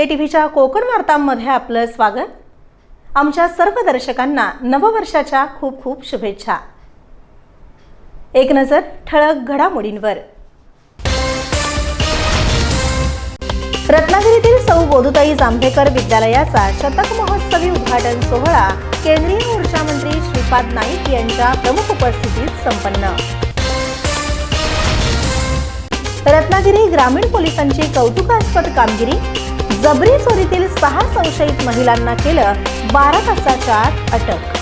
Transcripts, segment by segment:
नमस्कार के टी व्हीच्या कोकण वार्तांमध्ये आपलं स्वागत. आमच्या सर्व दर्शकांना नववर्षाच्या खूप खूप शुभेच्छा. एक नजर ठळक घडामोडींवर. रत्नागिरीतील सौ गोदुताई जांभेकर विद्यालयाचा शतक महोत्सवी उद्घाटन सोहळा केंद्रीय ऊर्जा मंत्री श्रीपाद नाईक यांच्या प्रमुख उपस्थितीत संपन्न. रत्नागिरी ग्रामीण पोलिसांची कौतुकास्पद कामगिरी जबरी चोरीतील सहा संशयित महिलांना केलं बारा तासाच्या आत अटक.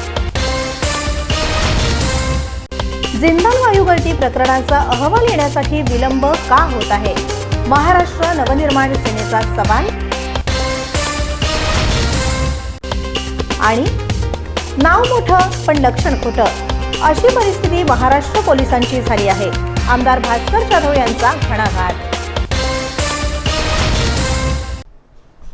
जिंदाल वायुगळती प्रकरणाचा अहवाल येण्यासाठी विलंब का होत आहे? महाराष्ट्र नवनिर्माण सेनेचा सवाल? आणि नाव मोठं पण लक्षण खोटं? अशी परिस्थिती महाराष्ट्र पोलिसांची झाली आहे. आमदार भास्कर जाधव यांचा घणाघात.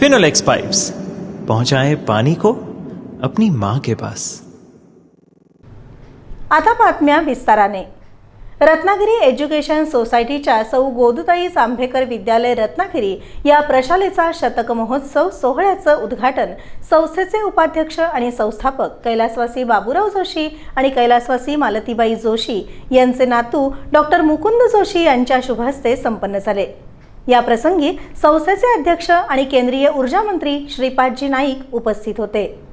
फिनोलेक्स पाइप्स पहुंचाए पानी को अपनी माँ के पास। आता बातम्या विस्ताराने. रत्नागिरी एज्युकेशन सोसायटीच्या सौ गोदुताई जांभेकर विद्यालय रत्नागिरी या प्रशालेचा शतक महोत्सव सोहळ्याचं उद्घाटन संस्थेचे उपाध्यक्ष आणि संस्थापक कैलासवासी बाबूराव जोशी आणि कैलासवासी मालतीबाई जोशी यांचे नातू डॉक्टर मुकुंद जोशी यांच्या शुभहस्ते संपन्न झाले. या प्रसंगी संस्थेचे अध्यक्ष आणि केंद्रीय ऊर्जा मंत्री श्रीपादजी नाईक उपस्थित होते.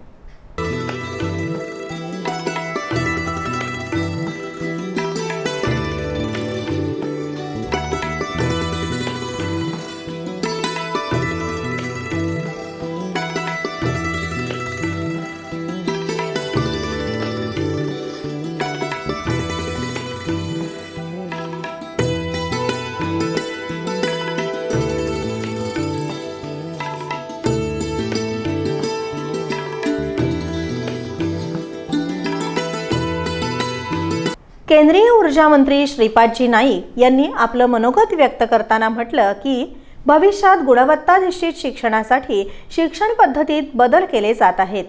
केंद्रीय ऊर्जा मंत्री श्रीपादजी नाईक यांनी आपलं मनोगत व्यक्त करताना म्हटलं की भविष्यात गुणवत्ताधिष्ठित शिक्षणासाठी शिक्षण पद्धतीत बदल केले जात आहेत.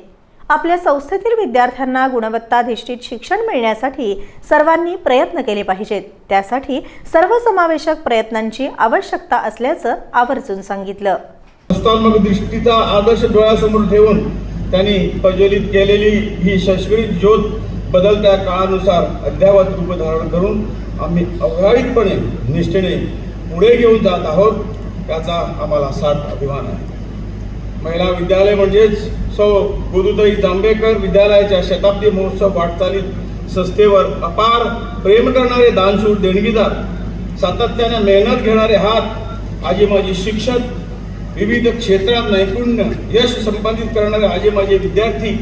आपल्या संस्थेतील विद्यार्थ्यांना गुणवत्ताधिष्ठित शिक्षण मिळण्यासाठी सर्वांनी प्रयत्न केले पाहिजेत. त्यासाठी सर्वसमावेशक प्रयत्नांची आवश्यकता असल्याचं आवर्जून सांगितलं. संस्थात्मक दृष्टीचा आदर्श डोळ्यासमोर ठेवून त्यांनी प्रज्वलित केलेली ही संस्कृत ज्योत बदलत्या काळानुसार अद्यावत रूप धारण करून आम्ही अवघाडीतपणे निष्ठेने पुढे घेऊन जात आहोत याचा आम्हाला साठ अभिमान आहे. महिला विद्यालय म्हणजेच सौ गोदुताई जांभेकर विद्यालयाच्या शताब्दी महोत्सव वाटचालीत संस्थेवर अपार प्रेम करणारे दानशूर देणगीदार सातत्याने मेहनत घेणारे हात आजी माझी शिक्षक विविध क्षेत्रात नैपुण्य यश संपादित करणारे आजी माझे विद्यार्थी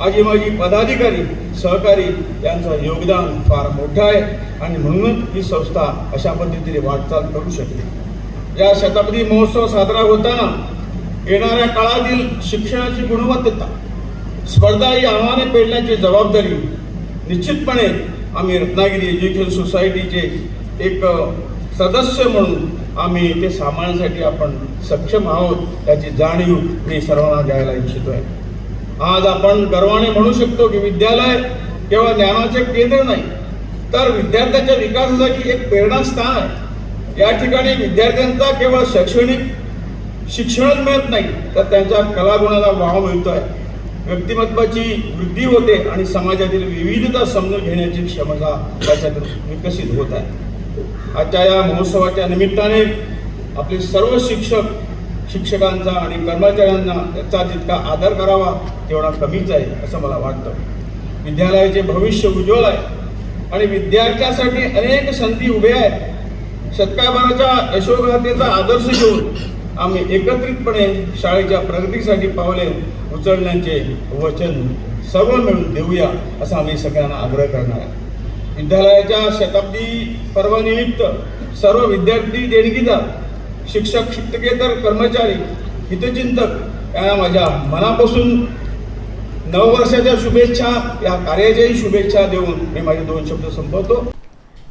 आजी माझी पदाधिकारी सहकारी यांचं योगदान फार मोठं आहे आणि म्हणूनच ही संस्था अशा पद्धतीने वाटचाल करू शकते या शताब्दी महोत्सव साजरा होताना येणाऱ्या काळातील शिक्षणाची गुणवत्ता स्पर्धा ही आव्हाने पेडण्याची जबाबदारी निश्चितपणे आम्ही रत्नागिरी एज्युकेशन सोसायटीचे एक सदस्य म्हणून आम्ही ते सांभाळण्यासाठी आपण सक्षम आहोत याची जाणीव मी सर्वांना द्यायला इच्छितो आहे. आज आपण गर्वाने म्हणू शकतो की विद्यालय केवळ ज्ञानाचे केंद्र नाही तर विद्यार्थ्यांच्या विकासासाठी एक प्रेरणास्थान आहे. या ठिकाणी विद्यार्थ्यांचा केवळ शैक्षणिक शिक्षणच मिळत नाही तर त्यांच्या कलागुणाला वाव आहे व्यक्तिमत्वाची वृद्धी होते आणि समाजातील विविधता समजून घेण्याची क्षमता त्याच्यातून विकसित होत आहे. आजच्या या महोत्सवाच्या निमित्ताने आपले सर्व शिक्षक शिक्षकांचा आणि कर्मचाऱ्यांना त्याचा जितका आदर करावा तेवढा कमीच आहे असं मला वाटतं. विद्यालयाचे भविष्य उज्ज्वल आहे. आणि विद्यार्थ्यासाठी अनेक संधी उभे आहेत. शतकाभराच्या यशोगाथेचा आदर्श घेऊन आम्ही एकत्रितपणे शाळेच्या प्रगतीसाठी पावले उचलण्याचे वचन सर्व मिळून देऊया असा आम्ही सगळ्यांना आग्रह करणार आहे. विद्यालयाच्या शताब्दी पर्वानिमित्त सर्व विद्यार्थी देणगीदार शिक्षक शिक्षकेतर कर्मचारी हितचिंतक यांना माझ्या मनापासून नववर्षाच्या शुभेच्छा या कार्याच्याही शुभेच्छा देऊन मी माझे दोन शब्द संपवतो.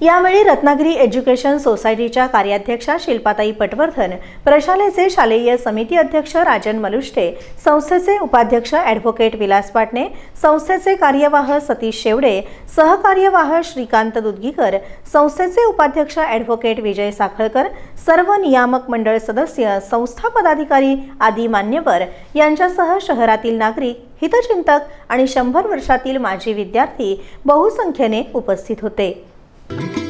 यावेळी रत्नागिरी एज्युकेशन सोसायटीच्या कार्याध्यक्षा शिल्पाताई पटवर्धन प्रशालेचे शालेय समिती अध्यक्ष राजन मलुष्टे संस्थेचे उपाध्यक्ष ॲडव्होकेट विलास पाटणे संस्थेचे कार्यवाह सतीश शेवडे सहकार्यवाह श्रीकांत दुदगीकर संस्थेचे उपाध्यक्ष ॲडव्होकेट विजय साखळकर सर्व नियामक मंडळ सदस्य संस्था पदाधिकारी आदी मान्यवर. यांच्यासह शहरातील नागरिक हितचिंतक आणि शंभर वर्षातील माजी विद्यार्थी बहुसंख्येने उपस्थित होते. Thank you.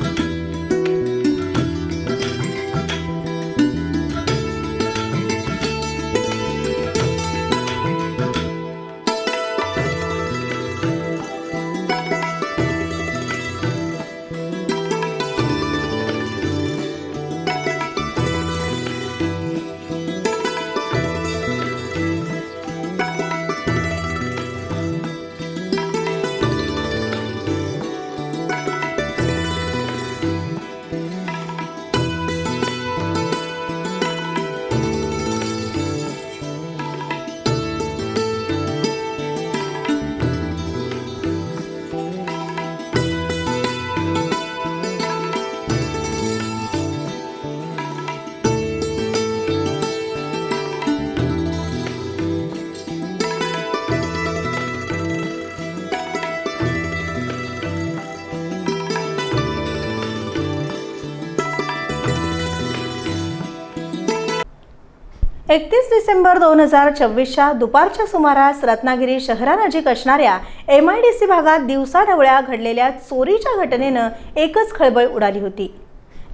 एकतीस डिसेंबर दोन हजार चोवीसच्या दुपारच्या सुमारास रत्नागिरी शहरानजीक असणाऱ्या एम आय डी सी भागात दिवसाढवळ्या घडलेल्या चोरीच्या घटनेनं एकच खळबळ उडाली होती.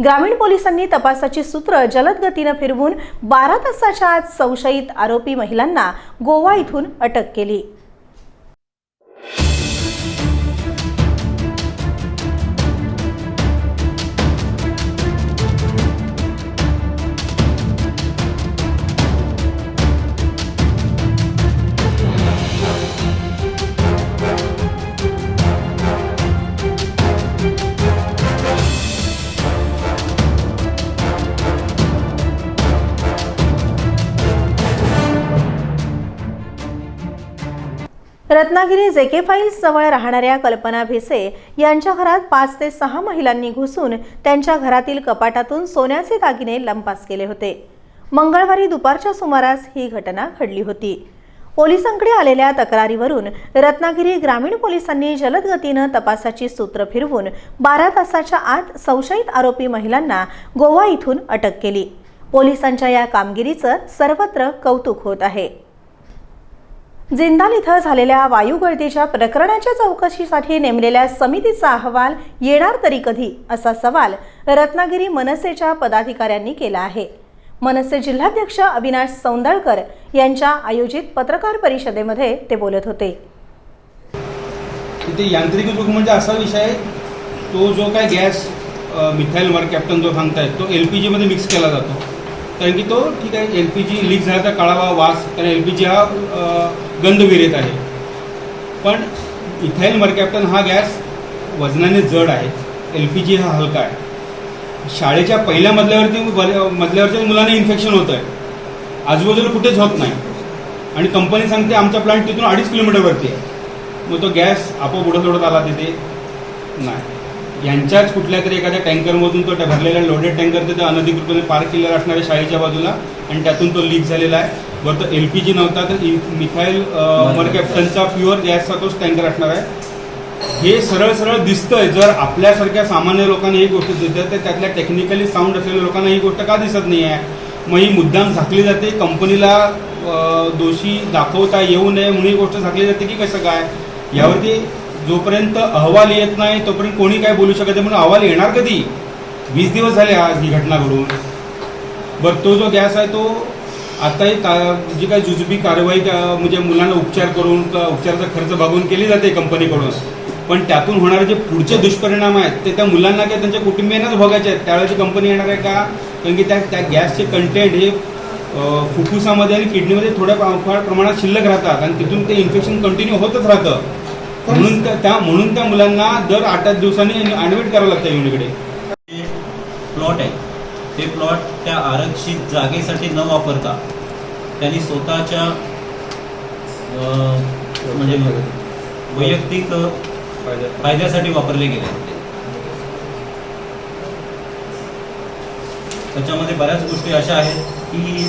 ग्रामीण पोलिसांनी तपासाची सूत्र जलद गतीनं फिरवून बारा तासाच्या आत संशयित आरोपी महिलांना गोवा इथून अटक केली. रत्नागिरी जेके फाईल्स जवळ राहणाऱ्या कल्पना भिसे यांच्या घरात पाच ते सहा महिलांनी घुसून त्यांच्या घरातील कपाटातून सोन्याचे दागिने लंपास केले होते. मंगळवारी दुपारच्या सुमारास ही घटना घडली होती. पोलिसांकडे आलेल्या तक्रारीवरून रत्नागिरी ग्रामीण पोलिसांनी जलद गतीनं तपासाची सूत्र फिरवून बारा तासाच्या आत संशयित आरोपी महिलांना गोवा इथून अटक केली. पोलिसांच्या या कामगिरीचं सर्वत्र कौतुक होत आहे. जिंदाल इथं झालेल्या वायू गळतीच्या प्रकरणाच्या चौकशीसाठी नेमलेल्या समितीचा अहवाल येणार तरी कधी असा सवाल रत्नागिरी मनसेच्या पदाधिकाऱ्यांनी केला आहे. मनसे जिल्हाध्यक्ष अविनाश सौंदळकर यांच्या आयोजित पत्रकार परिषदेमध्ये ते बोलत होते. तिथे यांत्रिक चूक म्हणजे असा विषय तो जो काय गॅस मिथाईल वर कॅप्टन जो सांगतायत तो एल पी जीमध्ये मिक्स केला जातो. कारण की तो ठीक आहे एल पी जी लीक झाल्याचा कळावा वास कारण एल पी जी हा गंध विरेत आहे. पण इथाईल मरकॅप्टन हा गॅस वजनाने जड आहे. एल पी जी हा हलका आहे. शाळेच्या पहिल्या मजल्यावरती वर- मजल्यावरच्या मुलांना इन्फेक्शन होतं आहे आजूबाजूला कुठेच होत नाही. आणि कंपनी सांगते आमचा प्लांट तिथून अडीच किलोमीटरवरती आहे. मग तो गॅस आपोआप उडत उडत आला तिथे. नाही. यांच्याच कुठल्या तरी एखाद्या टँकरमधून तो त्या भरलेला लोडेड टँकर तिथे अनधिकृतपणे पार्क केलेला असणाऱ्या शाळेच्या बाजूला आणि त्यातून तो लीक झालेला आहे. वर तो एल पी जी नव्हता तर इ- मिथाईल मर कॅप्टनचा प्युअर गॅसचा तोच टँकर असणार आहे. हे सरळ सरळ दिसतंय जर आपल्यासारख्या सामान्य लोकांना ही गोष्ट दिसते तर त्यातल्या टेक्निकली साऊंड असलेल्या लोकांना ही गोष्ट का दिसत नाही आहे मग ही मुद्दाम झाकली जाते कंपनीला दोषी दाखवता येऊ नये म्हणून ही गोष्ट झाकली जाते की कसं काय? यावरती जोपर्यंत अहवाल येत नाही तोपर्यंत कोणी काय बोलू शकत नाही म्हणून अहवाल येणार कधी? वीस दिवस झाले आज ही घटना घडून. बरं तो जो गॅस आहे तो आताही ता जी काही जुजबी कारवाई का- म्हणजे मुलांना उपचार करून उपचाराचा खर्च भागवून केली जाते कंपनीकडून पण त्यातून होणारे जे पुढचे दुष्परिणाम आहेत ते त्या मुलांना किंवा त्यांच्या कुटुंबियांनाच भोगायचे आहेत. त्यावेळेची कंपनी येणार आहे का? कारण की त्या त्या गॅसचे कंटेंट हे फुफ्फुसामध्ये आणि किडनीमध्ये थोड्या फार प्रमाणात शिल्लक राहतात आणि तिथून ते इन्फेक्शन कंटिन्यू होतच राहतं. म्हणून त्या- म्हणून त्या मुलांना दर आठ आठ दिवसांनी ॲडमिट करावं लागतं युनिकडे प्लॉट आहे. ते प्लॉट त्या आरक्षित जागेसाठी न वापरता त्यांनी स्वतःच्या म्हणजे वैयक्तिक फायद्यासाठी वापरले गेले होते. त्याच्यामध्ये बऱ्याच गोष्टी अशा आहेत की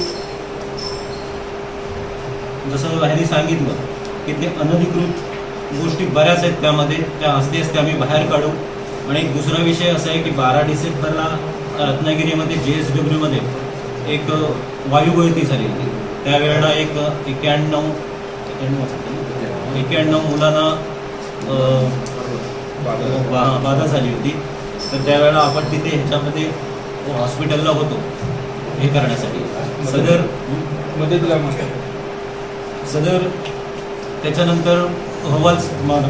जसं ह्यांनी सांगितलं की ते अनधिकृत गोष्टी बऱ्याच आहेत त्यामध्ये. त्या असतेच त्या आम्ही बाहेर काढू. आणि एक दुसरा विषय असा आहे की बारा डिसेंबरला रत्नागिरीमध्ये जे एस डब्ल्यूमध्ये एक वायुगळती झाली होती. त्यावेळेला एक एक्क्याण्णव एक्क्याण्णव? एक्क्याण्णव मुलांना बाधा. झाली होती. तर त्यावेळेला आपण तिथे ह्याच्यामध्ये हॉस्पिटलला होतो हे करण्यासाठी. सदर मदतीला सदर त्याच्यानंतर अहवाल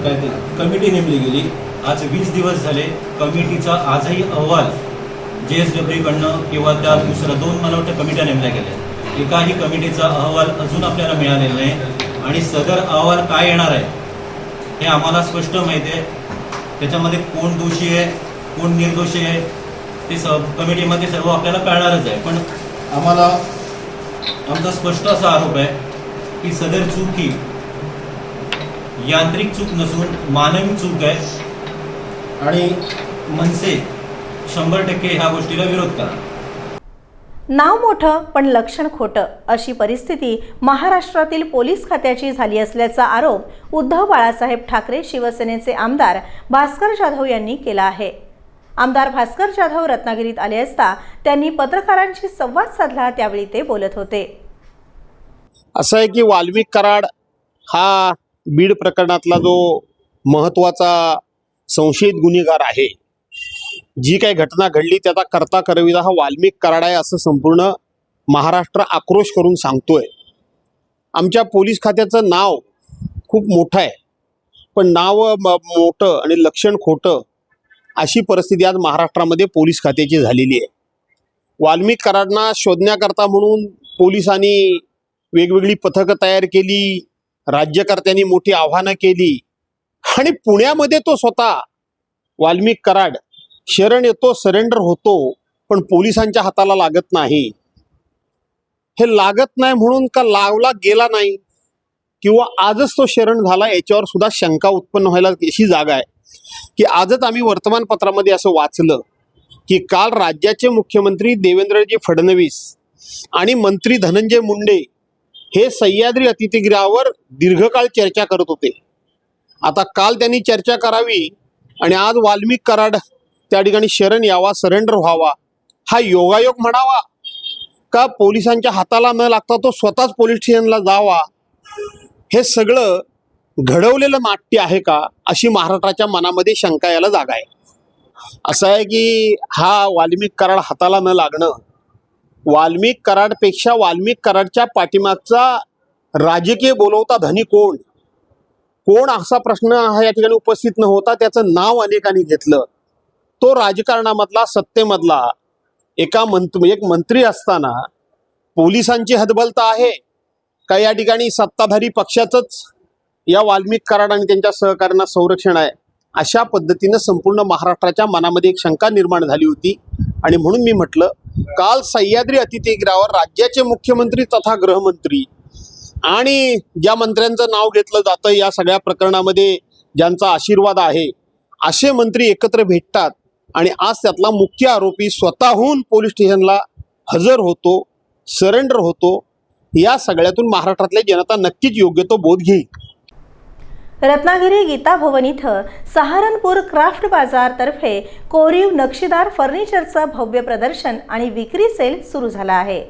काय ते कमिटी नेमली गेली. आज वीस दिवस झाले. कमिटीचा आजही अहवाल जे एस डब्ल्यूकडनं किंवा त्या दुसऱ्या दोन मला वाटतं कमिट्या नेमल्या गेल्या. एकाही कमिटीचा अहवाल अजून आपल्याला मिळालेला नाही. आणि सदर अहवाल काय येणार आहे हे आम्हाला स्पष्ट माहिती आहे. त्याच्यामध्ये कोण दोषी आहे कोण निर्दोषी आहे ते सब कमिटीमध्ये सर्व आपल्याला कळणारच आहे. पण आम्हाला आमचा स्पष्ट असा आरोप आहे की सदर चूक ही यांत्रिक चूक नसून मानवी चूक आहे. आणि मनसे शंभर टक्के ह्या गोष्टीला विरोध करा. नाव मोठं पण लक्षण खोटं अशी परिस्थिती महाराष्ट्रातील पोलीस खात्याची झाली असल्याचा आरोप उद्धव बाळासाहेब ठाकरे शिवसेनेचे आमदार भास्कर जाधव यांनी केला आहे. आमदार भास्कर जाधव रत्नागिरीत आले असता त्यांनी पत्रकारांशी संवाद साधला त्यावेळी ते बोलत होते. असं आहे की वाल्मिक कराड हा बीड प्रकरणातला जो महत्त्वाचा संशयित गुन्हेगार आहे जी काही घटना घडली त्याचा करता करविदा हा वाल्मिक कराड आहे असं संपूर्ण महाराष्ट्र आक्रोश करून सांगतोय. आमच्या पोलीस खात्याचं नाव खूप मोठं आहे. पण नाव म- मोठं आणि लक्षण खोटं अशी परिस्थिती आज महाराष्ट्रामध्ये पोलीस खात्याची झालेली आहे. वाल्मिक कराडना शोधण्याकरता म्हणून पोलिसांनी वेगवेगळी पथकं तयार केली राज्यकर्त्यांनी मोठी आव्हानं केली आणि पुण्यामध्ये तो स्वतः वाल्मिक कराड शरण येतो सरेंडर होतो पण पोलिसांच्या हाताला लागत नाही. हे लागत नाही म्हणून का लावला गेला नाही? किंवा आजच तो शरण झाला याच्यावर सुद्धा शंका उत्पन्न व्हायला अशी जागा आहे. की आजच आम्ही वर्तमानपत्रामध्ये असं वाचलं की काल राज्याचे मुख्यमंत्री देवेंद्रजी फडणवीस आणि मंत्री धनंजय मुंडे हे सह्याद्री अतिथीगृहावर दीर्घकाळ चर्चा करत होते. आता काल त्यांनी चर्चा करावी आणि आज वाल्मिक कराड त्या ठिकाणी शरण यावा सरेंडर व्हावा. हा योगायोग म्हणावा. का पोलिसांच्या हाताला न लागता तो स्वतःच पोलीस स्टेशनला जावा? हे सगळं घडवलेलं नाट्य आहे का? अशी महाराष्ट्राच्या मनामध्ये शंका यायला जागा आहे. असं आहे की हा वाल्मिक कराड हाताला न लागणं वाल्मिक कराडपेक्षा वाल्मिक कराडच्या पाठीमागचा राजकीय बोलवता धनी कोण? कोण असा प्रश्न हा या ठिकाणी उपस्थित न होता त्याचं नाव अनेकांनी घेतलं. तो राजकारणामधला सत्तेमधला एका मंत्री एक मंत्री असताना पोलिसांची हदबलता आहे. का या ठिकाणी सत्ताधारी पक्षाचंच या वाल्मिक कराड आणि त्यांच्या सहकार्यांना संरक्षण आहे. अशा पद्धतीनं संपूर्ण महाराष्ट्राच्या मनामध्ये एक शंका निर्माण झाली होती. आणि म्हणून मी म्हटलं काल सह्याद्री अतिथीगृहावर राज्याचे मुख्यमंत्री तथा गृहमंत्री आणि ज्या मंत्र्यांचं नाव घेतलं जातं या सगळ्या प्रकरणामध्ये ज्यांचा आशीर्वाद आहे असे मंत्री एकत्र भेटतात. आणि आज त्यातला मुख्य आरोपी स्वतःहून पोलीस स्टेशनला हजर होतो सरेंडर होतो. या सगळ्यातून महाराष्ट्रातल्या जनता नक्कीच योग्य तो बोध घेईल. रत्नागिरी गीता भवन इथं सहारनपूर क्राफ्ट बाजारतर्फे कोरीव नक्षीदार फर्निचरचं भव्य प्रदर्शन आणि विक्री सेल सुरू झाला आहे.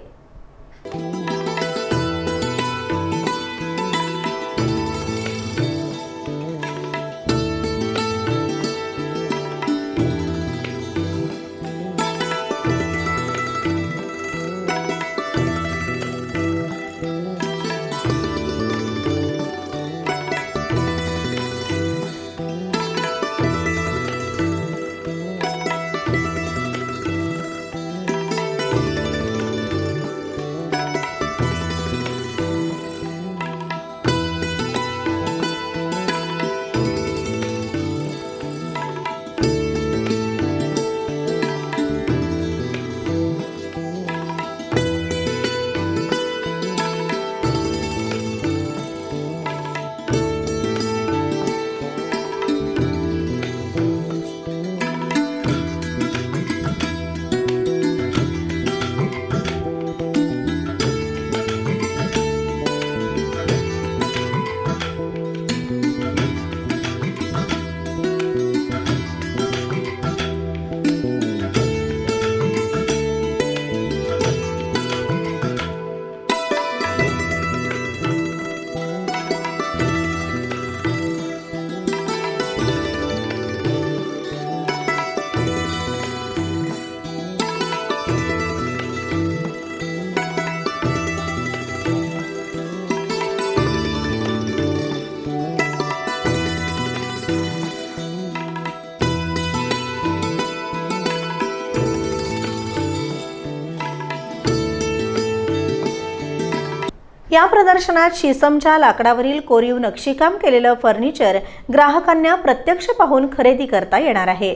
या प्रदर्शनात शिसमच्या लाकडावरील कोरीव नक्षीकाम केलेलं फर्निचर ग्राहकांना प्रत्यक्ष पाहून खरेदी करता येणार आहे.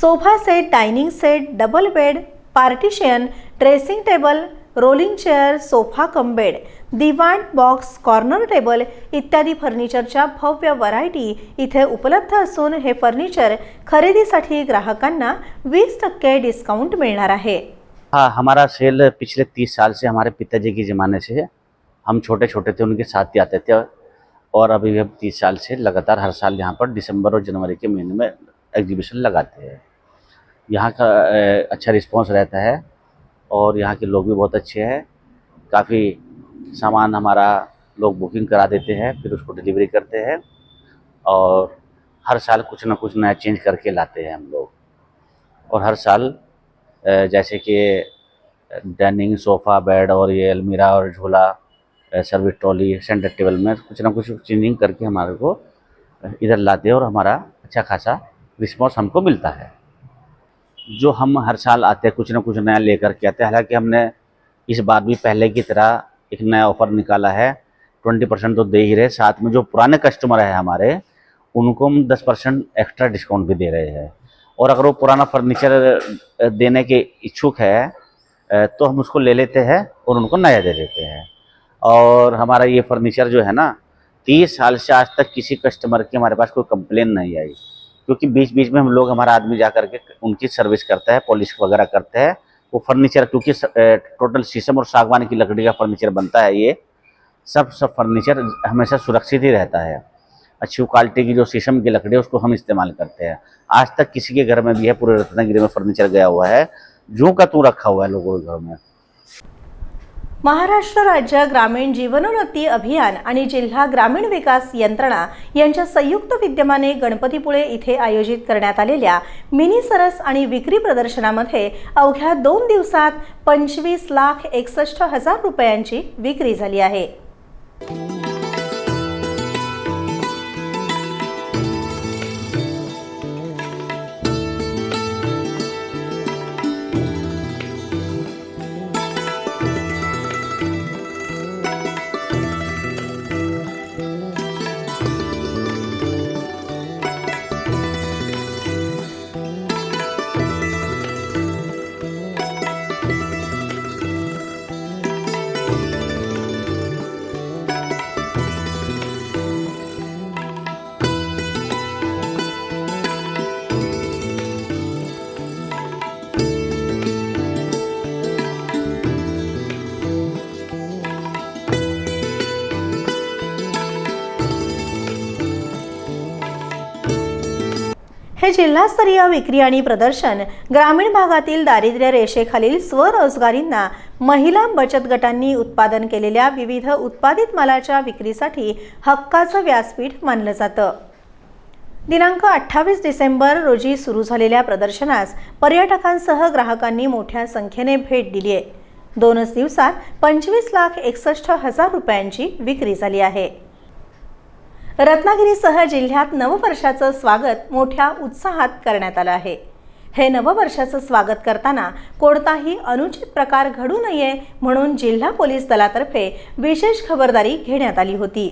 Sofa set dining set double bed partition dressing table rolling chair sofa cum bed दिवाण बॉक्स कॉर्नर टेबल इत्यादी फर्निचरच्या भव्य व्हरायटी इथे उपलब्ध असून हे फर्निचर खरेदीसाठी ग्राहकांना वीस टक्के डिस्काउंट मिळणार आहे. हाँ हमारा सेल पिछले तीस साल से हमारे पिताजी के ज़माने से है। हम छोटे छोटे थे, उनके साथ ही आते थे और अभी भी हम तीस साल से लगातार हर साल यहाँ पर दिसंबर और जनवरी के महीने में एग्जीबिशन लगाते हैं। यहाँ का अच्छा रिस्पांस रहता है और यहाँ के लोग भी बहुत अच्छे हैं। काफ़ी सामान हमारा लोग बुकिंग करा देते हैं, फिर उसको डिलीवरी करते हैं और हर साल कुछ ना कुछ नया चेंज करके लाते हैं हम लोग। और हर साल जैसे कि डाइनिंग सोफ़ा, बेड और ये अलमीरा और झूला सर्विस ट्रॉली सेंटर टेबल में कुछ ना कुछ चेंजिंग करके हमारे को इधर लाते हैं और हमारा अच्छा खासा रिस्पॉन्स हमको मिलता है। जो हम हर साल आते हैं, कुछ ना कुछ नया लेकर के आते हैं। हालाँकि हमने इस बार भी पहले की तरह एक नया ऑफ़र निकाला है। ट्वेंटी परसेंट तो दे ही रहे साथ में जो पुराने कस्टमर है हमारे, उनको हम दस परसेंट एक्स्ट्रा डिस्काउंट भी दे रहे हैं। और अगर वो पुराना फर्नीचर देने के इच्छुक है तो हम उसको ले लेते हैं और उनको नया दे देते हैं। और हमारा ये फर्नीचर जो है ना, तीस साल से आज तक किसी कस्टमर की हमारे पास कोई कंप्लेन नहीं आई। क्योंकि बीच बीच में हम लोग, हमारा आदमी जा करके उनकी सर्विस करता है पॉलिश वगैरह करते हैं। वो फर्नीचर क्योंकि टोटल शीशम और सागवान की लकड़ी का फर्नीचर बनता है ये, सब सब फर्नीचर हमेशा सुरक्षित ही रहता है। अच्छी क्वालिटी की जो शीशम की लकड़ी है, उसको हम इस्तेमाल करते हैं। आज तक किसी के घर में भी है, पूरे रत्नागिरी में फर्नीचर गया हुआ है। जो का तू रखा हुआ है लोगों के घर में। महाराष्ट्र राज्य ग्रामीण जीवनोन्नती अभियान आणि जिल्हा ग्रामीण विकास यंत्रणा यांच्या संयुक्त विद्यमाने गणपतीपुळे इथे आयोजित करण्यात आलेल्या मिनी सरस आणि विक्री प्रदर्शनामध्ये अवघ्या दोन दिवसात पंचवीस लाख एकसष्ट हजार रुपयांची विक्री झाली आहे. हे जिल्हास्तरीय विक्री आणि प्रदर्शन ग्रामीण भागातील दारिद्र्य रेषेखालील स्वरोजगारींना महिला बचत गटांनी उत्पादन केलेल्या विविध उत्पादित मालाच्या विक्रीसाठी हक्काचं व्यासपीठ मानलं जातं. दिनांक अठ्ठावीस डिसेंबर रोजी सुरू झालेल्या प्रदर्शनास पर्यटकांसह ग्राहकांनी मोठ्या संख्येने भेट दिली आहे. दोनच दिवसात पंचवीस लाख एकसष्ट हजार रुपयांची विक्री झाली आहे. रत्नागिरीसह जिल्ह्यात नववर्षाचं स्वागत मोठ्या उत्साहात करण्यात आलं आहे. हे नववर्षाचं स्वागत करताना कोणताही अनुचित प्रकार घडू नये म्हणून जिल्हा पोलीस दलातर्फे विशेष खबरदारी घेण्यात आली होती.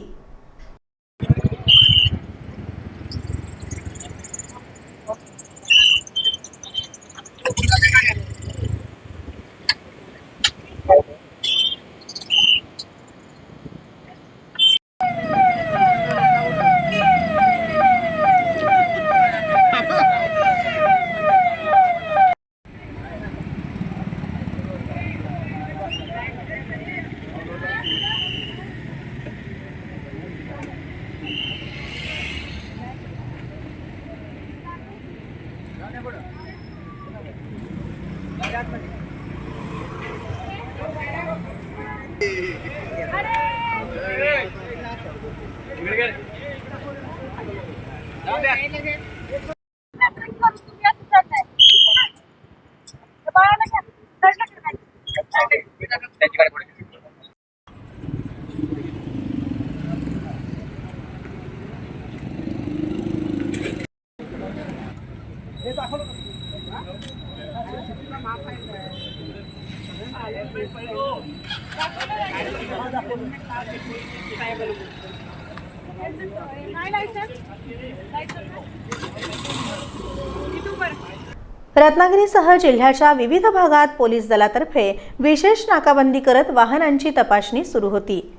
रत्नागिरीसह जिल्ह्याच्या विविध भागात पोलीस दलातर्फे विशेष नाकाबंदी करत वाहनांची तपासणी सुरू होती.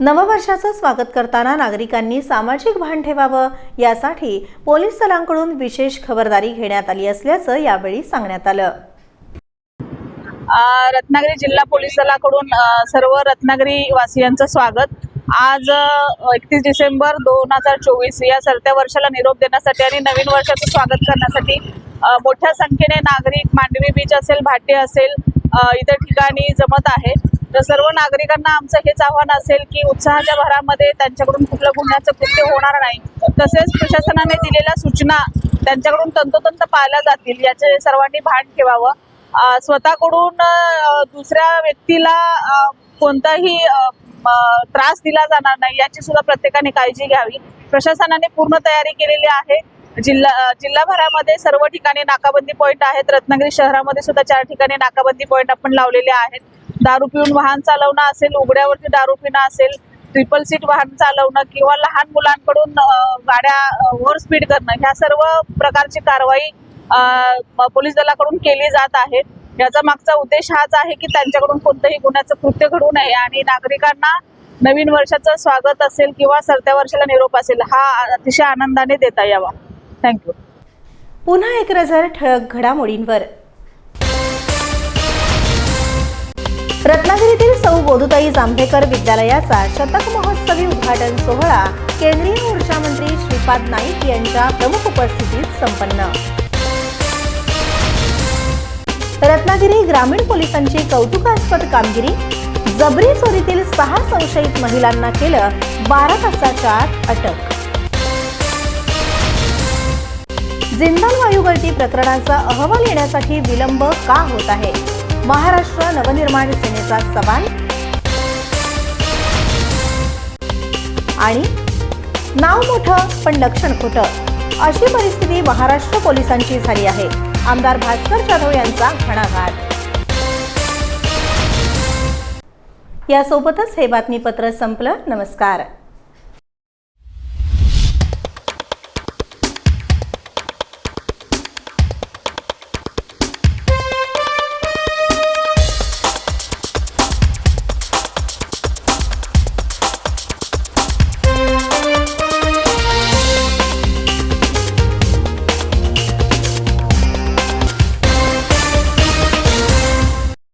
नववर्षाचं स्वागत करताना नागरिकांनी सामाजिक भान ठेवावं यासाठी पोलीस दलांकडून विशेष खबरदारी घेण्यात आली असल्याचं यावेळी सांगण्यात आलं. रत्नागिरी जिल्हा पोलीस दलाकडून सर्व रत्नागिरी वासियांचं स्वागत. आज एकतीस डिसेंबर दोन हजार चोवीस या सरत्या वर्षाला निरोप देण्यासाठी आणि नवीन वर्षाचं स्वागत करण्यासाठी मोठ्या संख्येने नागरिक मांडवी बीच असेल भाटे असेल इतर ठिकाणी जमत आहे. तर सर्व नागरिकांना आमचं हेच आव्हान असेल की उत्साहाच्या भरामध्ये त्यांच्याकडून कुठलं गुन्ह्याचं कृत्य होणार नाही. तसेच प्रशासनाने दिलेल्या सूचना त्यांच्याकडून तंतोतंत पाळल्या जातील. याचे सर्वांनी भान ठेवावं. स्वतःकडून दुसऱ्या व्यक्तीला कोणताही त्रास दिला जाणार नाही याची सुद्धा प्रत्येकाने काळजी घ्यावी. प्रशासनाने पूर्ण तयारी केलेली आहे. जिल्हा जिल्हाभरामध्ये सर्व ठिकाणी नाकाबंदी पॉईंट आहेत. रत्नागिरी शहरामध्ये सुद्धा चार ठिकाणी नाकाबंदी पॉईंट आपण लावलेले आहेत. दारू पिऊन वाहन चालवणं असेल उघड्यावरती दारू पिणं असेल ट्रिपल सीट वाहन चालवणं किंवा लहान मुलांकडून गाड्या ओव्हर स्पीड करणं ह्या सर्व प्रकारची कारवाई पोलीस दलाकडून केली जात आहे. याचा मागचा उद्देश हाच आहे की त्यांच्याकडून कोणतंही गुन्ह्याचं कृत्य घडू नये आणि नागरिकांना नवीन वर्षाचं स्वागत असेल किंवा सरत्या वर्षाला निरोप असेल हा अतिशय आनंदाने देता यावा. थँक्यू पुन्हा एक नजर ठळक घडामोडींवर. रत्नागिरीतील सौ बोधुताई जांभेकर विद्यालयाचा शतक महोत्सवी उद्घाटन सोहळा केंद्रीय ऊर्जा मंत्री श्रीपाद नाईक यांच्या प्रमुख उपस्थितीत संपन्न. रत्नागिरी ग्रामीण पोलिसांची कौतुकास्पद कामगिरी जबरी चोरीतील सहा संशयित महिलांना केलं बारा तासाच्या आत अटक. जिंदाल वायुगळती प्रकरणाचा अहवाल येण्यासाठी विलंब का होत आहे? महाराष्ट्र नवनिर्माण सेनेचा सवाल. आणि नाव मोठं पण लक्षण खोटं. अशी परिस्थिती महाराष्ट्र पोलिसांची झाली आहे. आमदार भास्कर जाधव यांचा घणाघात. यासोबतच हे बातमीपत्र संपलं. नमस्कार.